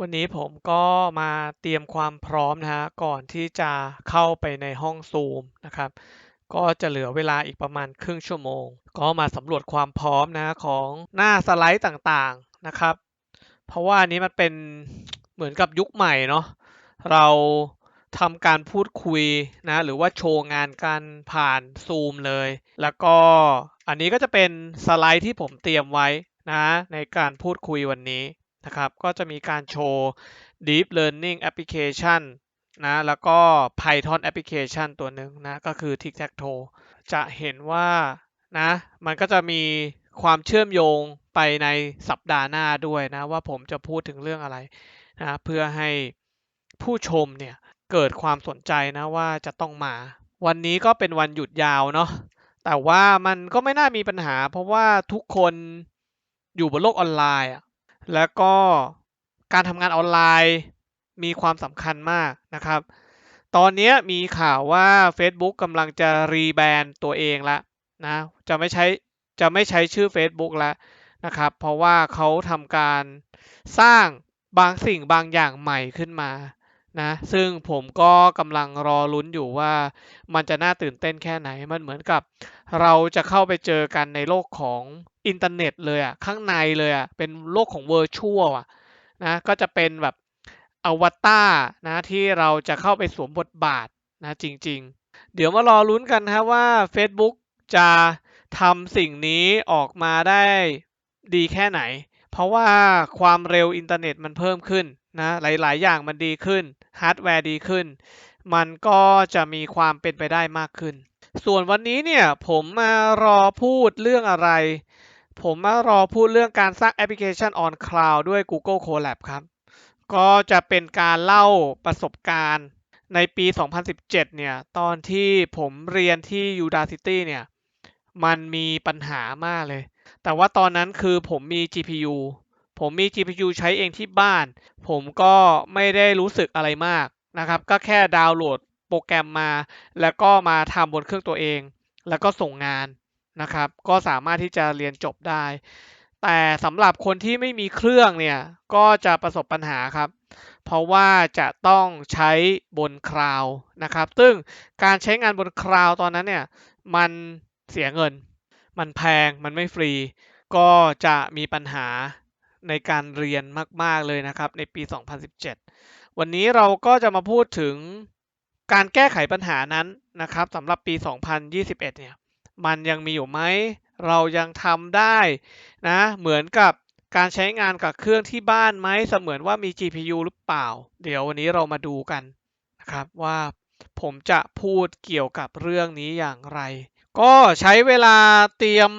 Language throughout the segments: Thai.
วันนี้ผมก็มาเตรียมความพร้อมนะฮะก่อนที่จะเข้าไปในห้องซูมนะครับ ก็จะเหลือเวลาอีกประมาณครึ่งชั่วโมง ก็มาสำรวจความพร้อมนะของหน้าสไลด์ต่างๆนะครับ เพราะว่านนี้มันเป็นเหมือนกับยุคใหม่เนาะเราทำการพูดคุยนะหรือว่าโชว์งานกันผ่านซูมเลย แล้วก็อันนี้ก็จะเป็นสไลด์ที่ผมเตรียมไว้นะในการพูดคุยวันนี้ นะครับ ก็จะมีการโชว์ Deep Learning Application นะ แล้วก็ Python Application ตัวหนึ่งนะ ก็คือ Tic Tac Toe จะเห็นว่านะ มันก็จะมีความเชื่อมโยงไปในสัปดาห์หน้าด้วยนะ ว่าผมจะพูดถึงเรื่องอะไรนะ เพื่อให้ผู้ชมเนี่ยเกิดความสนใจนะว่าจะต้องมา วันนี้ก็เป็นวันหยุดยาวเนาะแต่ว่ามันก็ไม่น่ามีปัญหา เพราะว่าทุกคนอยู่บนโลกออนไลน์อะ แล้วก็การทำงานออนไลน์มีความสำคัญมากนะครับ ตอนนี้มีข่าวว่า Facebook กำลังจะรีแบรนด์ตัวเองละนะจะไม่ใช้จะไม่ใช้ชื่อ Facebook แล้วนะครับ เพราะว่าเขาทำการสร้างบางสิ่งบางอย่างใหม่ขึ้นมา นะซึ่งผมก็กำลังรอลุ้นอยู่ว่ามันจะน่าตื่นเต้นแค่ไหน มันเหมือนกับ เราจะเข้าไปเจอกันในโลกของอินเทอร์เน็ตเลยอะข้างในเลยอะเป็นโลกของเวอร์ชวลอะนะก็จะเป็นแบบอวตารนะที่เราจะเข้าไปสวมบทบาทนะจริง ๆ เดี๋ยวมารอลุ้นกันนะว่า Facebook จะทำสิ่งนี้ออกมาได้ดีแค่ไหน เพราะว่าความเร็วอินเทอร์เน็ตมันเพิ่มขึ้น นะหลายๆ อย่างมันดีขึ้นฮาร์ดแวร์ดีขึ้น มันก็จะมีความเป็นไปได้มากขึ้น ส่วนวันนี้เนี่ยผมมารอพูดเรื่องอะไร ผมมารอพูดเรื่องการสร้างแอปพลิเคชัน on cloud ด้วย Google Colab ครับ ก็จะเป็นการเล่าประสบการณ์ในปี 2017 เนี่ย ตอนที่ผมเรียนที่ Udacity เนี่ย มันมีปัญหามากเลย แต่ว่าตอนนั้นคือผมมี GPU ผมมี GPU ใช้เองที่บ้าน ผมก็ไม่ได้รู้สึกอะไรมากนะครับ ก็แค่ดาวน์โหลดโปรแกรมมา แล้วก็มาทำบนเครื่องตัวเอง แล้วก็ส่งงานนะครับ ก็สามารถที่จะเรียนจบได้ แต่สำหรับคนที่ไม่มีเครื่องเนี่ย ก็จะประสบปัญหาครับ เพราะว่าจะต้องใช้บนคลาวนะครับ ซึ่งการใช้งานบนคลาวตอนนั้นเนี่ย มันเสียเงิน มันแพง มันไม่ฟรี ก็จะมีปัญหา ในการเรียนมาก ๆ เลยนะครับ ในปี 2017 วันนี้เราก็จะมาพูดถึงการแก้ไขปัญหานั้นนะครับสำหรับปี 2021 เนี่ยมันยังมีอยู่ไหม เรายังทำได้นะเหมือนกับการใช้งานกับเครื่องที่บ้านไหมเสมือนว่ามี GPU หรือเปล่า เดี๋ยววันนี้เรามาดูกันนะครับว่าผมจะพูดเกี่ยวกับเรื่องนี้อย่างไร ก็ใช้เวลาเตรียม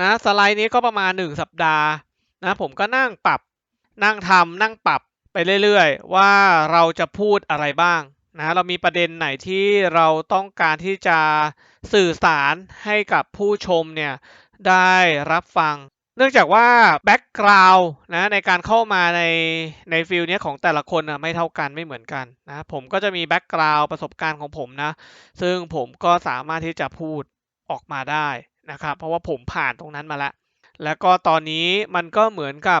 นะสไลด์นี้ก็ประมาณ 1 สัปดาห์ นะผมก็นั่งปรับ นั่งทำนั่งปรับไปเรื่อยๆ ว่าเราจะพูดอะไรบ้างนะเรามีประเด็นไหนที่เราต้องการที่จะสื่อสารให้กับผู้ชมเนี่ยได้รับฟัง เนื่องจากว่าแบ็กกราวน์นะในการเข้ามาในในฟิลนี้ของแต่ละคนนะไม่เท่ากันไม่เหมือนกันนะผมก็จะมีแบ็กกราวน์ประสบการณ์ของผมนะ ซึ่งผมก็สามารถที่จะพูดออกมาได้นะครับ เพราะว่าผมผ่านตรงนั้นมาแล้ว แล้วก็ตอนนี้มันก็เหมือนกับ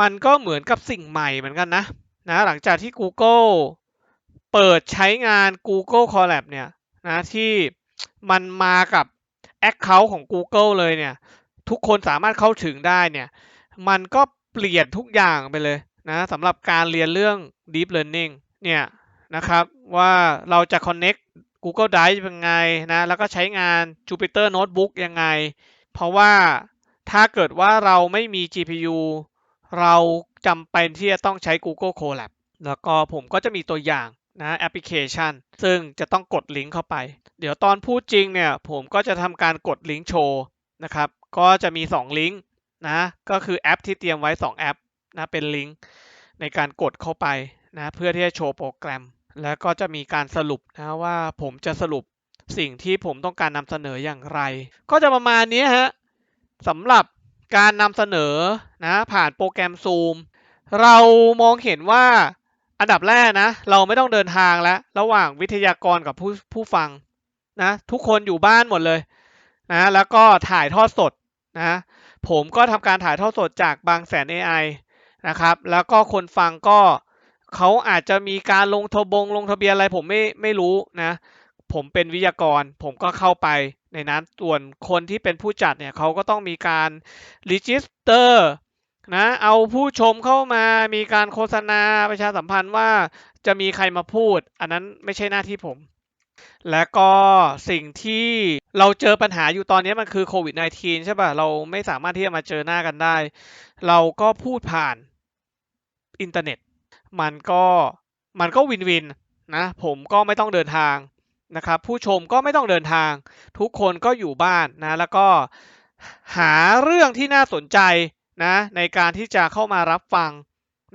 มันก็เหมือนกับสิ่งใหม่เหมือนกันนะนะหลังจากที่ Google เปิดใช้งาน Google Colab เนี่ยนะที่มันมากับ Account ของ Google เลยเนี่ย ทุกคนสามารถเข้าถึงได้เนี่ย มันก็เปลี่ยนทุกอย่างไปเลยนะสำหรับการเรียนเรื่อง Deep Learning เนี่ยนะครับว่าเราจะ connect Google Drive ยังไงนะแล้วก็ใช้งาน Jupyter Notebook ยังไง เพราะว่า ถ้าเกิดว่าเราไม่มี GPU เราจำเป็นที่จะต้องใช้ Google Colab แล้วก็ผมก็จะมีตัวอย่างนะแอปพลิเคชัน ซึ่งจะต้องกดลิงก์เข้าไป เดี๋ยวตอนพูดจริงเนี่ยผมก็จะทำการกดลิงก์โชว์นะครับก็จะมี 2 ลิงก์นะก็คือแอปที่เตรียมไว้ 2 แอปนะเป็นลิงก์ในการกดเข้าไปนะเพื่อที่จะโชว์โปรแกรม แล้วก็จะมีการสรุปนะว่าผมจะสรุปสิ่งที่ผมต้องการนำเสนออย่างไร ก็จะประมาณนี้ฮะ สำหรับการนำเสนอนะผ่านโปรแกรม Zoom เรามองเห็นว่าอันดับแรกนะ เราไม่ต้องเดินทางแล้ว ระหว่างวิทยากรกับผู้ผู้ฟังนะทุกคนอยู่บ้านหมดเลยนะแล้วก็ถ่ายทอดสดนะผมก็ทำการถ่ายทอดสดจากบางแสน AI นะครับ แล้วก็คนฟังก็เขาอาจจะมีการลงทะบงลงทะเบียนอะไรผมไม่ไม่รู้นะ ผมเป็นวิทยากร ผมก็เข้าไปในนั้นส่วนคนที่เป็นผู้จัดเนี่ยเขาก็ต้องมีการรีจิสเตอร์นะเอาผู้ชมเข้ามามีการโฆษณาประชาสัมพันธ์ว่าจะมีใครมาพูด อันนั้นไม่ใช่หน้าที่ผม และก็สิ่งที่เราเจอปัญหาอยู่ตอนนี้มันคือโควิด -19 ใช่ป่ะ เราไม่สามารถที่จะมาเจอหน้ากันได้ เราก็พูดผ่านอินเทอร์เน็ต มันก็มันก็วินวินนะ ผมก็ไม่ต้องเดินทาง นะครับผู้ชมก็ไม่ต้องเดินทาง ทุกคนก็อยู่บ้านนะแล้วก็หาเรื่องที่น่าสนใจนะในการที่จะเข้ามารับฟัง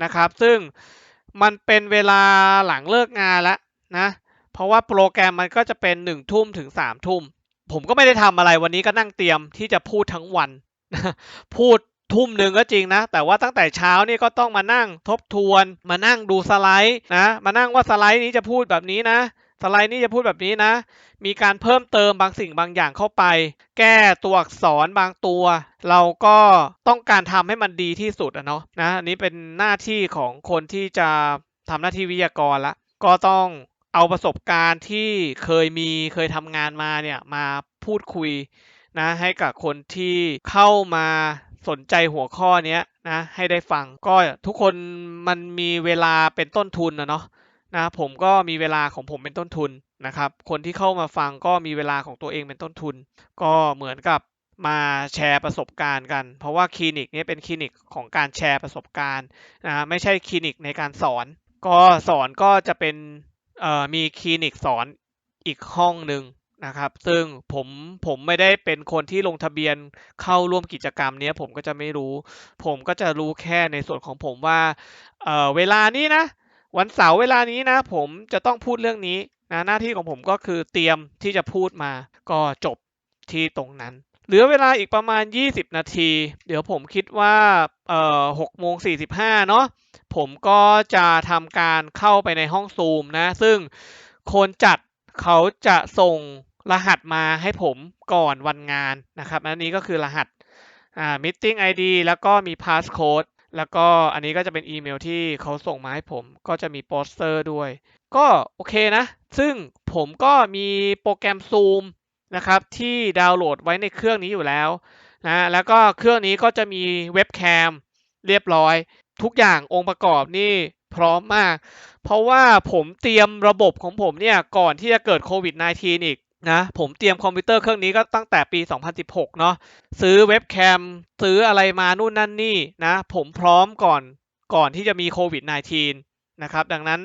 นะครับ ซึ่งมันเป็นเวลาหลังเลิกงานแล้วนะเพราะว่าโปรแกรมมันก็จะเป็นหนึ่งทุ่มถึงสามทุ่ม ผมก็ไม่ได้ทำอะไรวันนี้ก็นั่งเตรียมที่จะพูดทั้งวัน พูดทุ่มหนึ่งก็จริงนะ แต่ว่าตั้งแต่เช้านี่ก็ต้องมานั่งทบทวน มานั่งดูสไลด์นะ มานั่งว่าสไลด์นี้จะพูดแบบนี้นะ สไลด์นี้จะพูดแบบนี้นะ มีการเพิ่มเติมบางสิ่งบางอย่างเข้าไป แก้ตัวอักษรบางตัว เราก็ต้องการทำให้มันดีที่สุดอะเนาะนะอันนี้เป็นหน้าที่ของคนที่จะทำหน้าที่วิทยากรละก็ต้องเอาประสบการณ์ที่เคยมีเคยทำงานมาเนี่ยมาพูดคุยนะให้กับคนที่เข้ามาสนใจหัวข้อนี้นะให้ได้ฟังก็ทุกคนมันมีเวลาเป็นต้นทุนนะเนาะ นะผมก็มีเวลาของผมเป็นต้นทุนนะครับ คนที่เข้ามาฟังก็มีเวลาของตัวเองเป็นต้นทุน ก็เหมือนกับมาแชร์ประสบการณ์กัน เพราะว่าคลินิกนี้เป็นคลินิกของการแชร์ประสบการณ์นะไม่ใช่คลินิกในการสอน ก็สอนก็จะเป็นมีคลินิกสอนอีกห้องหนึ่งนะครับ ซึ่งผมผมไม่ได้เป็นคนที่ลงทะเบียนเข้าร่วมกิจกรรมนี้ผมก็จะไม่รู้ ผมก็จะรู้แค่ในส่วนของผมว่าเเวลานี้นะ วันเสาร์เวลานี้นะผมจะต้องพูดเรื่องนี้นะหน้าที่ของผมก็คือเตรียมที่จะพูดมาก็จบที่ตรงนั้น เหลือเวลาอีกประมาณ 20 นาที เดี๋ยวผมคิดว่าเอ่อ6โมง45เนาะผมก็จะทำการเข้าไปในห้องซูมนะ ซึ่งคนจัดเขาจะส่งรหัสมาให้ผมก่อนวันงานนะครับอันนี้ก็คือรหัสอ่า meeting ID แล้วก็มี passcode แล้วก็อันนี้ก็จะเป็นอีเมลที่เขาส่งมาให้ผม ก็จะมีโปสเตอร์ด้วย ก็โอเคนะ ซึ่งผมก็มีโปรแกรม Zoom นะครับ ที่ดาวน์โหลดไว้ในเครื่องนี้อยู่แล้วนะ แล้วก็เครื่องนี้ก็จะมีเว็บแคมเรียบร้อย ทุกอย่างองค์ประกอบนี่พร้อมมาก เพราะว่าผมเตรียมระบบของผมเนี่ย ก่อนที่จะเกิดโควิด -19 อีก นะผมเตรียมคอมพิวเตอร์เครื่องนี้ก็ตั้งแต่ปี 2016 เนาะซื้อเว็บแคมซื้ออะไรมานู่นนั่นนี่นะผมพร้อมก่อนก่อนที่จะมีโควิด -19 นะครับ ดังนั้น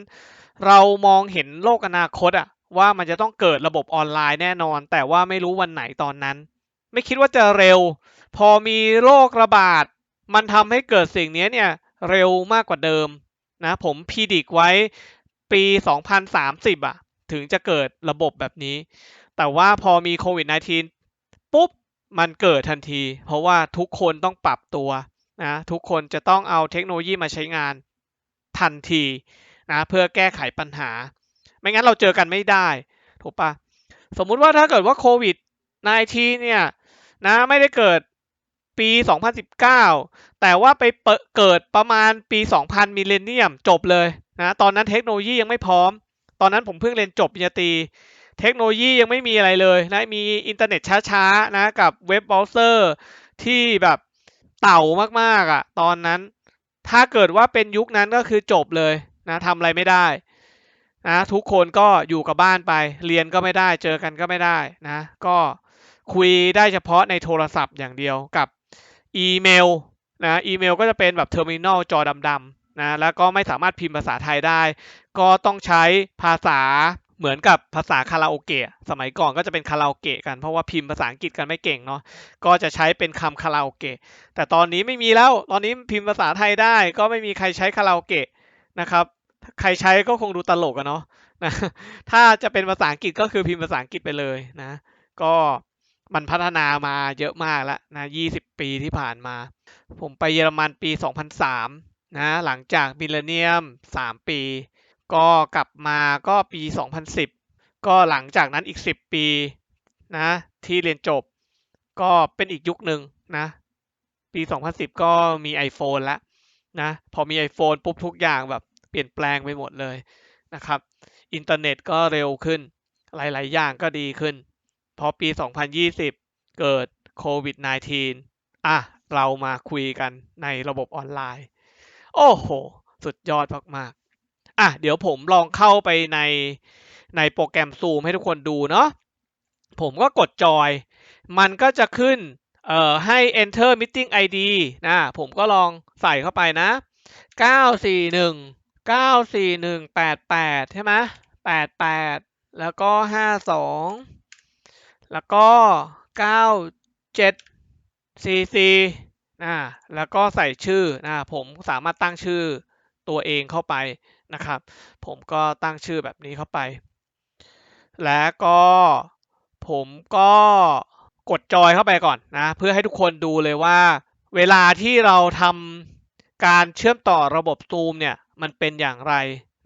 เรามองเห็นโลกอนาคตอะว่ามันจะต้องเกิดระบบออนไลน์แน่นอน แต่ว่าไม่รู้วันไหนตอนนั้น ไม่คิดว่าจะเร็ว พอมีโรคระบาด มันทำให้เกิดสิ่งนี้เนี่ยเร็วมากกว่าเดิมนะผมพีดิกไว้ปี 2030อะถึงจะเกิดระบบแบบนี้ แต่ว่าพอมีโควิด -19 ปุ๊บมันเกิดทันที เพราะว่าทุกคนต้องปรับตัวนะทุกคนจะต้องเอาเทคโนโลยีมาใช้งานทันทีนะเพื่อแก้ไขปัญหา ไม่งั้นเราเจอกันไม่ได้ถูกปะสมมุติว่าถ้าเกิดว่าโควิด -19 เนี่ยนะไม่ได้เกิดปี 2019 แต่ว่าไปเกิดประมาณปี 2000 มิเลเนียมจบเลยนะตอนนั้นเทคโนโลยียังไม่พร้อม ตอนนั้นผมเพิ่งเรียนจบปริญญาตรี เทคโนโลยียังไม่มีอะไรเลยนะมีอินเทอร์เน็ตช้าๆนะกับเว็บเบราว์เซอร์ที่แบบเต่ามากๆอะ่ะตอนนั้น ถ้าเกิดว่าเป็นยุคนั้นก็คือจบเลยนะทำอะไรไม่ได้นะทุกคนก็อยู่กับบ้านไป เรียนก็ไม่ได้เจอกันก็ไม่ได้นะก็คุยได้เฉพาะในโทรศัพท์อย่างเดียวกับอีเมลนะอีเมลก็จะเป็นแบบเทอร์มินอลจอดำๆนะแล้วก็ไม่สามารถพิมพ์ภาษาไทยได้ ก็ต้องใช้ภาษา เหมือนกับภาษาคาราโอเกะสมัยก่อนก็จะเป็นคาราโอเกะกันเพราะว่าพิมพ์ภาษาอังกฤษกันไม่เก่งเนาะก็จะใช้เป็นคำคาราโอเกะแต่ตอนนี้ไม่มีแล้วตอนนี้พิมพ์ภาษาไทยได้ก็ไม่มีใครใช้คาราโอเกะนะครับใครใช้ก็คงดูตลกอะเนาะนะถ้าจะเป็นภาษาอังกฤษก็คือพิมพ์ภาษาอังกฤษไปเลยนะ ก็มันพัฒนามาเยอะมากแล้วนะ 20 ปีที่ผ่านมา ผมไปเยอรมันปี 2003 นะ หลังจากมิเลเนียม 3 ปี ก็กลับมาก็ปี 2010 ก็หลังจากนั้นอีก 10 ปีนะที่เรียนจบ ก็เป็นอีกยุคหนึ่งนะ ปี 2010 ก็มี iPhone แล้วนะพอมี iPhone ปุ๊บทุกอย่างแบบเปลี่ยนแปลงไปหมดเลยนะครับ อินเทอร์เน็ตก็เร็วขึ้น หลาย ๆ อย่างก็ดีขึ้น พอปี 2020 เกิดโควิด -19 อะ เรามาคุยกันในระบบออนไลน์ โอ้โห สุดยอดมากๆ อะเดี๋ยวผมลองเข้าไปในในโปรแกรม Zoom ให้ทุกคนดูเนาะผมก็กดจอย มันก็จะขึ้นเอ่อให้ enter meeting ID นะผมก็ลองใส่เข้าไปนะ 941 94188 ใช่ไหม88 แล้วก็ 52 แล้วก็ 97 CC นะแล้วก็ใส่ชื่อนะผมสามารถตั้งชื่อ ตัวเองเข้าไปนะครับ ผมก็ตั้งชื่อแบบนี้เข้าไป และก็ผมก็กดจอยเข้าไปก่อนนะ เพื่อให้ทุกคนดูเลยว่า เวลาที่เราทำการเชื่อมต่อระบบ Zoom เนี่ย มันเป็นอย่างไร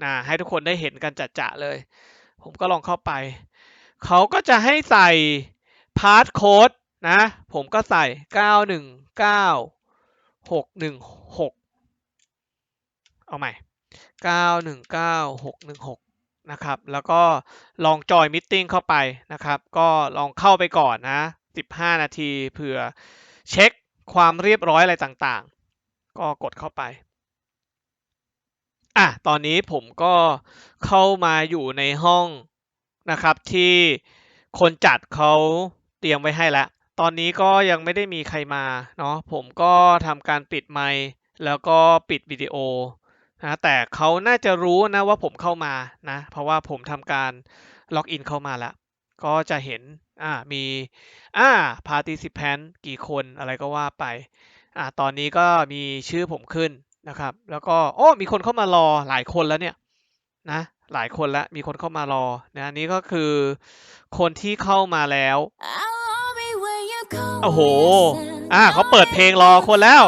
นะให้ทุกคนได้เห็นกันจัดๆเลย ผมก็ลองเข้าไป เขาก็จะให้ใส่พาสโค้ดนะ ผมก็ใส่ 919 616 เอาใหม่ 919 616 นะครับ แล้วก็ลองจอยมิ g เข้าไปนะครับ ก็ลองเข้าไปก่อนนะ 15 นาทีเผื่อเช็คความเรียบร้อยอะไรต่างๆ ก็กดเข้าไปอะตอนนี้ผมก็เข้ามาอยู่ในห้องนะครับที่คนจัดเขาเตรียมไว้ให้แล้ว ตอนนี้ก็ยังไม่ได้มีใครมาเนาะผมก็ทำการปิดไมค์แล้วก็ปิดวิดีโอ นะแต่เขาน่าจะรู้นะว่าผมเข้ามานะ เพราะว่าผมทำการล็อกอินเข้ามาแล้ว ก็จะเห็นอ่ามีอ่า participant กี่คนอะไรก็ว่าไปอ่าตอนนี้ก็มีชื่อผมขึ้นนะครับ แล้วก็โอ้มีคนเข้ามารอหลายคนแล้วเนี่ยนะหลายคนแล้วมีคนเข้ามารอนะอันนี้ก็คือคนที่เข้ามาแล้วโอ้โหอ่าเขาเปิดเพลงรอคนแล้ว